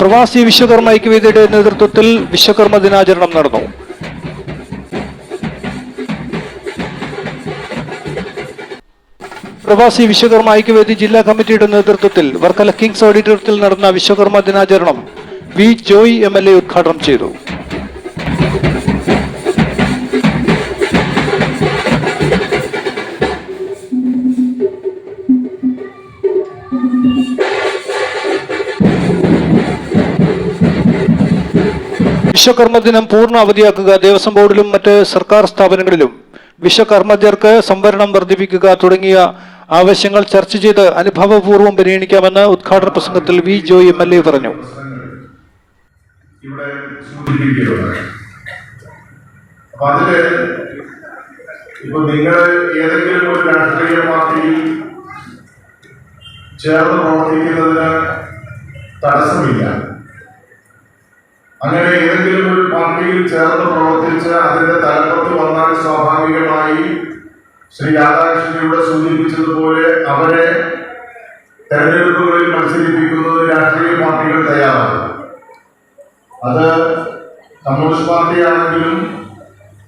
പ്രവാസി വിശ്വകർമ്മ ഐക്യവേദിയുടെ നേതൃത്വത്തിൽ വിശ്വകർമ്മ ദിനാചരണം നടന്നു. പ്രവാസി വിശ്വകർമ്മ ഐക്യവേദി ജില്ലാ കമ്മിറ്റിയുടെ നേതൃത്വത്തിൽ വർക്കല കിങ്സ് ഓഡിറ്റോറിയത്തിൽ നടന്ന വിശ്വകർമ്മ ദിനാചരണം V Joy M L A ഉദ്ഘാടനം ചെയ്തു. വിശ്വകർമ്മ ദിനം പൂർണ അവധിയാക്കുക ദേവസ്വം ബോർഡിലും മറ്റ് സർക്കാർ സ്ഥാപനങ്ങളിലും. വിശ്വകർമ്മജ്ഞർക്ക് സംവരണം വർദ്ധിപ്പിക്കുക തുടങ്ങിയ ആവശ്യങ്ങൾ ചർച്ച ചെയ്ത് അനുഭവപൂർവം പരിഗണിക്കാമെന്ന് ഉദ്ഘാടന പ്രസംഗത്തിൽ V Joy M L A പറഞ്ഞു. ഏതെങ്കിലും രാഷ്ട്രീയ ചേർന്ന് പ്രവർത്തിക്കുന്നതിന് തടസ്സമില്ല. അങ്ങനെ ഏതെങ്കിലും ഒരു പാർട്ടിയിൽ ചേർന്ന് പ്രവർത്തിച്ച് അതിന്റെ തലപ്പത്ത് വന്നാൽ സ്വാഭാവികമായി ശ്രീ രാധാകൃഷ്ണനിവിടെ സൂചിപ്പിച്ചതുപോലെ അവരെ തെരഞ്ഞെടുപ്പുകളിൽ മത്സരിപ്പിക്കുന്നത് രാഷ്ട്രീയ പാർട്ടികൾ തയ്യാറാണ്. അത് കമ്മ്യൂണിസ്റ്റ് പാർട്ടി ആണെങ്കിലും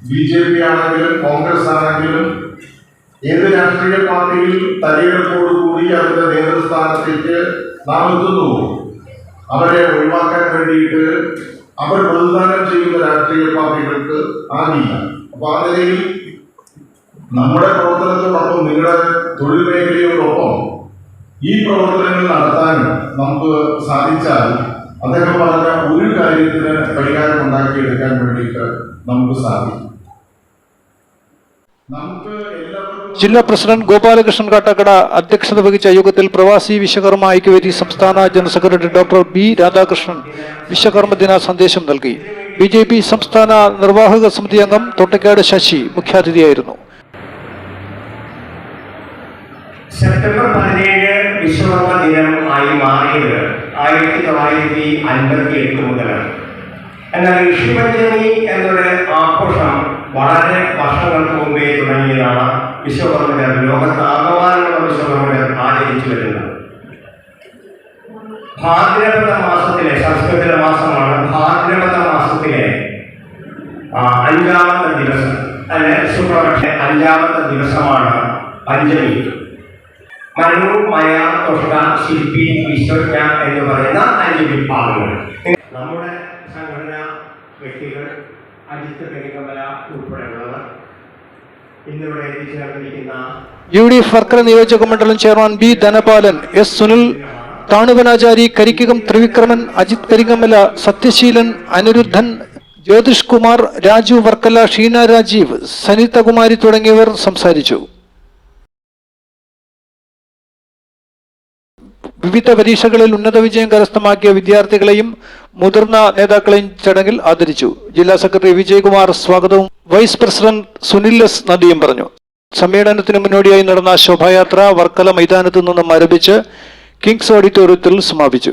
ബി ജെ പി ആണെങ്കിലും കോൺഗ്രസ് ആണെങ്കിലും ഏത് രാഷ്ട്രീയ പാർട്ടിയിൽ തലയെടുപ്പോടുകൂടി അതിന്റെ നേതൃസ്ഥാനത്തേക്ക് നാം എത്തുന്നു അവരെ ഒഴിവാക്കാൻ വേണ്ടിയിട്ട് അവർ പ്രതിദാനം ചെയ്യുന്ന രാഷ്ട്രീയ പാർട്ടികൾക്ക് ആകില്ല അപ്പൊ ആ നിലയിൽ നമ്മുടെ പ്രവർത്തനത്തോടൊപ്പം നിങ്ങളുടെ തൊഴിൽ മേഖലയോടൊപ്പം ഈ പ്രവർത്തനങ്ങൾ നടത്താൻ നമുക്ക് സാധിച്ചാൽ അദ്ദേഹം പറഞ്ഞ ഒരു കാര്യത്തിന് പരിഹാരം ഉണ്ടാക്കിയെടുക്കാൻ വേണ്ടിയിട്ട് നമുക്ക് സാധിക്കും. നമുക്ക് എല്ലാവർക്കും ജില്ലാ പ്രസിഡന്റ് ഗോപാലകൃഷ്ണൻ കാട്ടാക്കട അധ്യക്ഷത വഹിച്ച യോഗത്തിൽ പ്രവാസി വിശ്വകർമ്മ ഐക്യവേദി സംസ്ഥാന general secretary doctor B Radhakrishnan Vishwakarma ദിന സന്ദേശം നൽകി. ബി ജെ പി സംസ്ഥാന നിർവാഹക സമിതി അംഗം തൊട്ടക്കാട് ശശി മുഖ്യാതിഥിയായിരുന്നു. സെപ്റ്റംബർ പതിനേഴ് വിശ്വകർമ്മ ദിനം ആയി മാറിയത് ആയിരത്തി തൊള്ളായിരത്തി അൻപത്തി എട്ട് മുതലാണ്. എന്നാൽ ഋഷിപഞ്ചമി എന്നൊരു ആഘോഷം വളരെ വർഷങ്ങൾക്ക് മുമ്പേ തുടങ്ങിയതാണ് വിശ്വകർമ്മജർ ലോകത്താകമാനമുള്ള വിശ്വകർമ്മജർ ആചരിച്ചു വരുന്നത്. ഭാദ്രപദ മാസത്തിലെ സംസ്കൃത മാസമാണ് ഭാദ്രപദ മാസത്തിലെ അഞ്ചാമത്തെ ദിവസം. അല്ലെ ശുക്ലപക്ഷ അഞ്ചാമത്തെ ദിവസമാണ് പഞ്ചമി. മനു മയ തൊഷ്ട ശില്പി വിശ്വജ്ഞ എന്ന് പറയുന്ന അഞ്ച് വിഭാഗങ്ങൾ. നമ്മുടെ സംഘടനാ വ്യക്തികൾ അജിത്ത് പെരികമല ഉൾപ്പെടെയുള്ളവർ യു ഡി എഫ് വർക്കല നിയോജക മണ്ഡലം chairman B Dhanapalan S Sunil Thanuvanachari Karikkakam Thrivikraman Ajith Peringamala Sathyasheelan Aniruddhan Jyothish Kumar Raju Varkala Sheena Rajeev Sanithakumari തുടങ്ങിയവർ സംസാരിച്ചു. വിവിധ പരീക്ഷകളിൽ ഉന്നത വിജയം കരസ്ഥമാക്കിയ വിദ്യാർത്ഥികളെയും മുതിർന്ന നേതാക്കളെയും ചടങ്ങിൽ ആദരിച്ചു. ജില്ലാ സെക്രട്ടറി വിജയകുമാർ സ്വാഗതവും വൈസ് പ്രസിഡന്റ് സുനിൽ എസ് നദിയും പറഞ്ഞു. സമ്മേളനത്തിന് മുന്നോടിയായി നടന്ന ശോഭായാത്ര വർക്കല മൈതാനത്തു നിന്നും ആരംഭിച്ച് കിങ്സ് ഓഡിറ്റോറിയത്തിൽ സമാപിച്ചു.